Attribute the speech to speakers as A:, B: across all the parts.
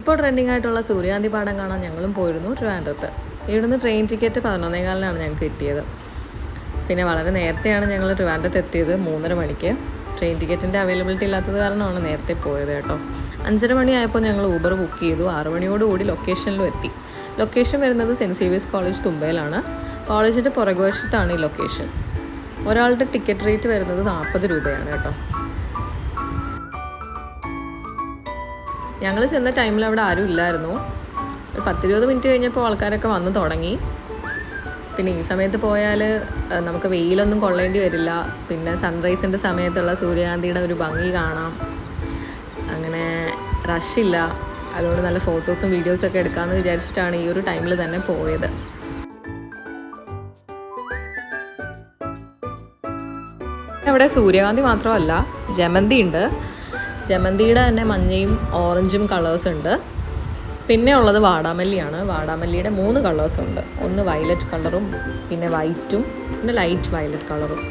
A: ഇപ്പോൾ ട്രെൻഡിങ് ആയിട്ടുള്ള സൂര്യകാന്തി പാടം കാണാൻ ഞങ്ങളും പോയിരുന്നു ട്രിവാൻഡ്രത്ത്. ഇവിടുന്ന് ട്രെയിൻ ടിക്കറ്റ് പതിനൊന്നേകാലിനാണ് ഞങ്ങൾക്ക് കിട്ടിയത്. പിന്നെ വളരെ നേരത്തെയാണ് ഞങ്ങൾ ട്രിവാൻഡ്രത്ത് എത്തിയത് മൂന്നര മണിക്ക്. ട്രെയിൻ ടിക്കറ്റിന്റെ അവൈലബിലിറ്റി ഇല്ലാത്തത് കാരണമാണ് നേരത്തെ പോയത് കേട്ടോ. അഞ്ചര മണിയായപ്പോൾ ഞങ്ങൾ ഊബർ ബുക്ക് ചെയ്തു ആറ് മണിയോടുകൂടി ലൊക്കേഷനിലും എത്തി. ലൊക്കേഷൻ വരുന്നത് സെന്റ് സേവിയസ് കോളേജ് തുമ്പയിലാണ്. കോളേജിന്റെ പുറകുവശത്താണ് ഈ ലൊക്കേഷൻ ഒരാളുടെ ടിക്കറ്റ് റേറ്റ് വരുന്നത് നാൽപ്പത് രൂപയാണ് കേട്ടോ. ഞങ്ങൾ ചെന്ന ടൈമിൽ അവിടെ ആരും ഇല്ലായിരുന്നു. ഒരു പത്തിരുപത് മിനിറ്റ് കഴിഞ്ഞപ്പോൾ ആൾക്കാരൊക്കെ വന്ന് തുടങ്ങി. പിന്നെ ഈ സമയത്ത് പോയാൽ നമുക്ക് വെയിലൊന്നും കൊള്ളേണ്ടി വരില്ല. പിന്നെ സൺറൈസിന്റെ സമയത്തുള്ള സൂര്യകാന്തിയുടെ ഒരു ഭംഗി കാണാം. അങ്ങനെ റഷില്ല അതുകൊണ്ട് നല്ല ഫോട്ടോസും വീഡിയോസും ഒക്കെ എടുക്കാമെന്ന് വിചാരിച്ചിട്ടാണ് ഈ ഒരു ടൈമിൽ തന്നെ പോയത്. അവിടെ സൂര്യകാന്തി മാത്രമല്ല ജമന്തി ഉണ്ട്. ജമന്തിയുടെ തന്നെ മഞ്ഞയും ഓറഞ്ചും കളേഴ്സ് ഉണ്ട്. പിന്നെ ഉള്ളത് വാടാമല്ലിയാണ്. വാടാമല്ലിയുടെ മൂന്ന് കളേഴ്സ് ഉണ്ട്. ഒന്ന് വയലറ്റ് കളറും പിന്നെ വൈറ്റും പിന്നെ ലൈറ്റ് വയലറ്റ് കളറും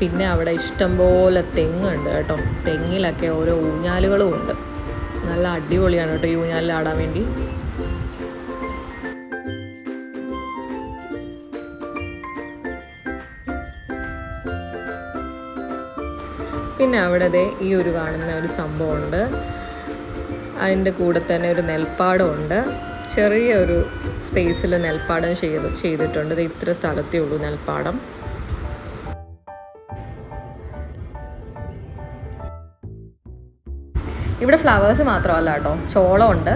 A: പിന്നെ അവിടെ ഇഷ്ടംപോലെ തെങ്ങുണ്ട് കേട്ടോ. തെങ്ങിലൊക്കെ ഓരോ ഊഞ്ഞാലുകളും ഉണ്ട്. നല്ല അടിപൊളിയാണ് കേട്ടോ ഈ ഊഞ്ഞാലിലാടാൻ വേണ്ടി. പിന്നെ അവിടെ ഈ ഒരു കാണുന്ന ഒരു സംഭവമുണ്ട്. അതിന്റെ കൂടെ തന്നെ ഒരു നെൽപ്പാടമുണ്ട്. ചെറിയ ഒരു സ്പേസിൽ നെൽപ്പാടം ചെയ്ത് ചെയ്തിട്ടുണ്ട്. ഇത് ഇത്ര സ്ഥലത്തേ ഉള്ളൂ നെൽപ്പാടം. ഇവിടെ ഫ്ലവേഴ്സ് മാത്രമല്ല കേട്ടോ. ചോളമുണ്ട്.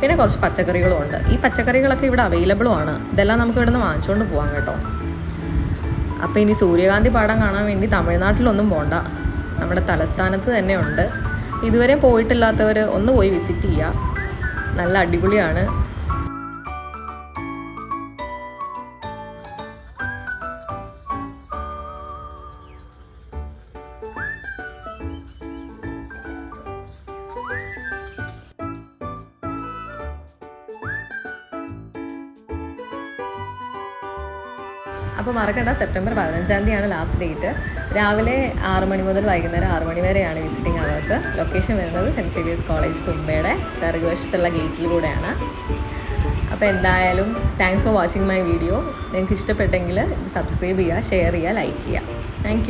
A: പിന്നെ കുറച്ച് പച്ചക്കറികളും ഉണ്ട് ഈ പച്ചക്കറികളൊക്കെ ഇവിടെ അവൈലബിളും ആണ്. ഇതെല്ലാം നമുക്ക് ഇവിടെ നിന്ന് വാങ്ങിച്ചുകൊണ്ട് പോകാം കേട്ടോ. അപ്പോൾ ഇനി സൂര്യകാന്തി പാടം കാണാൻ വേണ്ടി തമിഴ്നാട്ടിലൊന്നും പോണ്ട. നമ്മുടെ തലസ്ഥാനത്ത് തന്നെ ഉണ്ട് ഇതുവരെ പോയിട്ടില്ലാത്തവർ ഒന്ന് പോയി വിസിറ്റ് ചെയ്യുക നല്ല അടിപൊളിയാണ്. അപ്പോൾ മറക്കണ്ട സെപ്റ്റംബർ പതിനഞ്ചാം തീയതിയാണ് ലാസ്റ്റ് ഡേറ്റ് രാവിലെ ആറ് മണി മുതൽ വൈകുന്നേരം ആറ് മണി വരെയാണ് വിസിറ്റിംഗ് അവേഴ്സ് ലൊക്കേഷൻ വരുന്നത് സെന്റ് സേവിയേഴ്സ് കോളേജ് തുമ്പയുടെ പിറകുവശത്തുള്ള ഗേറ്റിൽ കൂടെയാണ്. അപ്പോൾ എന്തായാലും thanks for watching my video നിങ്ങൾക്ക് ഇഷ്ടപ്പെട്ടെങ്കിൽ ഇത് സബ്സ്ക്രൈബ് ചെയ്യുക ഷെയർ ചെയ്യുക ലൈക്ക് ചെയ്യുക. താങ്ക്